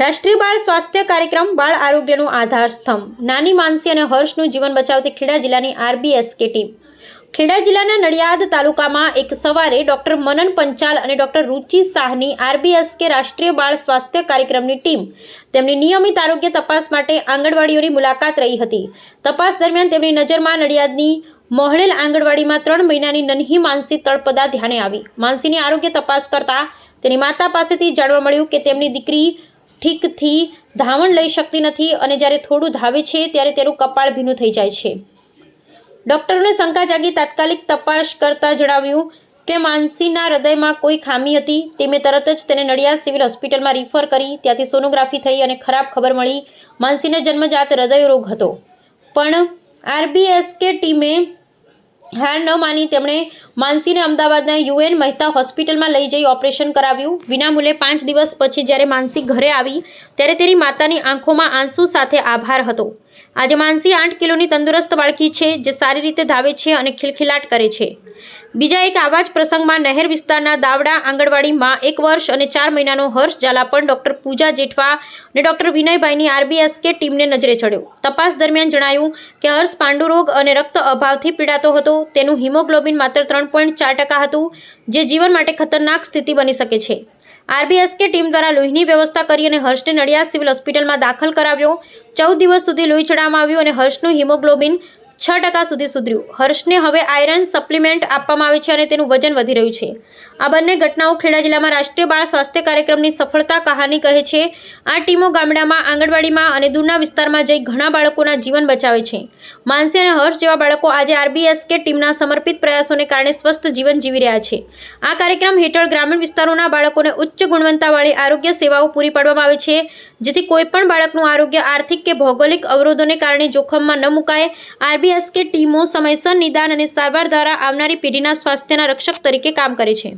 રાષ્ટ્રીય બાળ સ્વાસ્થ્ય કાર્યક્રમ, બાળ આરોગ્યનું આધાર સ્તંભ નાની માનસી અને હર્ષનું જીવન બચાવતી ખેડા જિલ્લાની આરબીએસકે ટીમ. ખેડા જિલ્લાના નડિયાદ તાલુકામાં એક સવારે ડોક્ટર મનન પંચાલ અને ડોક્ટર રુચિ શાહની આરબીએસકે રાષ્ટ્રીય બાળ સ્વાસ્થ્ય કાર્યક્રમની ટીમ તેમની નિયમિત આરોગ્ય તપાસ માટે આંગણવાડીઓની મુલાકાત રહી હતી. તપાસ દરમિયાન તેમની નજરમાં નડિયાદની મોહળેલ આંગણવાડીમાં ત્રણ મહિનાની નન્હી માનસી તળપદા ધ્યાને આવી. માનસીની આરોગ્ય તપાસ કરતા તેની માતા પાસેથી જાણવા મળ્યું કે તેમની દીકરી ઠીકથી ધાવણ લઈ શકતી નથી અને જ્યારે થોડું ધાવે છે ત્યારે તેનું કપાળ ભીનું થઈ જાય છે. ડોક્ટરોને શંકા જાગી તાત્કાલિક તપાસ કરતા જણાવ્યું કે માનસીના હૃદયમાં કોઈ ખામી હતી ટીમે તરત જ તેને નડિયાદ સિવિલ હોસ્પિટલમાં રિફર કરી, ત્યાંથી સોનોગ્રાફી થઈ અને ખરાબ ખબર મળી. માનસીને જન્મજાત હૃદય રોગ હતો. પણ આરબીએસકે ટીમે હાર ન માની તેમણે માનસીને અમદાવાદના યુએન મહેતા હોસ્પિટલમાં લઈ જઈ ઓપરેશન કરાવ્યું. વિનામૂલ્યે પાંચ દિવસ પછી જ્યારે માનસી ઘરે આવી, ત્યારે તેની માતાની આંખોમાં આંસુ સાથે આભાર હતો. આજે માનસી આઠ કિલોની તંદુરસ્ત બાળકી છે, જે સારી રીતે ધાવે છે અને ખિલખિલાટ કરે છે. બીજા એક આવા જ પ્રસંગમાં નહેર વિસ્તારના દાવડા આંગણવાડીમાં એક વર્ષ અને ચાર મહિનાનો હર્ષ ઝાલા પણ ડોક્ટર પૂજા જેઠવા અને ડોક્ટર વિનયભાઈની આરબીએસકે ટીમને નજરે ચડ્યો. તપાસ દરમિયાન જણાયું કે હર્ષ પાંડુરોગ અને રક્ત અભાવથી પીડાતો હતો. તેનું હિમોગ્લોબિન માત્ર ત્રણ પોઈન્ટ ચાર ટકા હતું, જે જીવન માટે ખતરનાક સ્થિતિ બની શકે છે. આરબીએસકે ટીમ દ્વારા લોહીની વ્યવસ્થા કરી અને હર્ષને નડિયાદ સિવિલ હોસ્પિટલમાં દાખલ કરાવ્યો. ચૌદ દિવસ સુધી લોહી ચડાવવામાં આવ્યું અને હર્ષનું હિમોગ્લોબિન છ ટકા સુધી સુધર્યું. હર્ષને હવે આયરન સપ્લિમેન્ટ આપવામાં આવે છે અને તેનું વજન વધી રહ્યું છે. આ બંને ઘટનાઓ ખેડા જિલ્લામાં રાષ્ટ્રીય બાળ સ્વાસ્થ્ય કાર્યક્રમની સફળતા કહાની કહે છે. આ ટીમો ગામડામાં, આંગણવાડીમાં અને દૂરના વિસ્તારમાં જઈ ઘણા બાળકોના જીવન બચાવે છે. માનસી અને હર્ષ જેવા બાળકો આજે આરબીએસ કે ટીમના સમર્પિત પ્રયાસોને કારણે સ્વસ્થ જીવન જીવી રહ્યા છે. આ કાર્યક્રમ હેઠળ ગ્રામીણ વિસ્તારોના બાળકોને ઉચ્ચ ગુણવત્તાવાળી આરોગ્ય સેવાઓ પૂરી પાડવામાં આવે છે, જેથી કોઈપણ બાળકનું આરોગ્ય આર્થિક કે ભૌગોલિક અવરોધોને કારણે જોખમમાં ન મુકાય. આરબીએસકે ટીમો સમયસર નિદાન અને સારવાર દ્વારા આવનારી પેઢીના સ્વાસ્થ્યના રક્ષક તરીકે કામ કરે છે.